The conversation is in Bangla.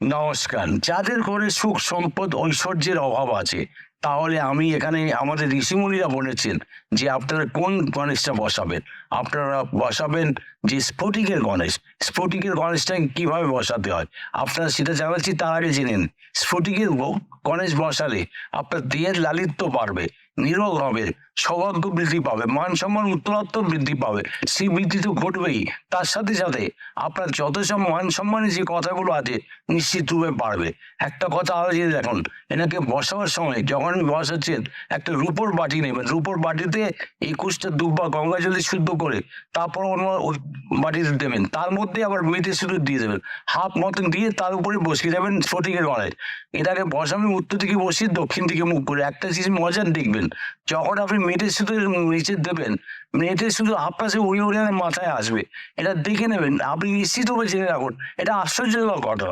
নমস্কার। যাদের ঘরে সুখ, সম্পদ, ঐশ্বর্যের অভাব আছে, তাহলে আমি এখানে আমাদের ঋষিমুনিরা বলেছেন যে আপনারা কোন গণেশটা বসাবেন? আপনারা বসাবেন যে স্ফটিকের গণেশ। স্ফটিকের গণেশটা কীভাবে বসাতে হয়? আপনারা সেটা জানাচ্ছি, তার আগে জেনেন স্ফটিকের গণেশ বসালে আপনার দেহের লালিত্য বাড়বে। নিরোগ হবে সৌভাগ্য বৃদ্ধি পাবে, মান সম্মান উত্তরোত্তর বৃদ্ধি পাবে, সেই বৃদ্ধি তো ঘটবেই। তার সাথে সাথে আপনার যত সব মান সম্মানের যে কথাগুলো আছে নিশ্চিত রূপে পারবে একটা কথা আলোচনা দেখুন, এনাকে বসাবার সময় যখন বসাচ্ছেন একটা রূপোর বাটি নেবেন। রূপোর বাটিতে একুশটা দুব্বা গঙ্গা জলে শুদ্ধ করে তারপর অন্য বাটিতে দেবেন। তার মধ্যে আবার মেটে সিঁদুর দিয়ে দেবেন। হাফ মতন দিয়ে তার উপরে বসিয়ে দেবেন স্ফটিকের গলায়। এটাকে বসাবেন উত্তর দিকে বসিয়ে দক্ষিণ দিকে মুখ করে। একটা জিনিস মজার দেখবেন যখন আপনি মেয়েদের শুধু নিচে দেবেন, মেয়েদের শুধু আপনার উড়ে উড়ে মাথায় আসবে। এটা দেখে নেবেন, আপনি নিশ্চিত হবে জেনে রাখুন এটা আশ্চর্যজনক ঘটনা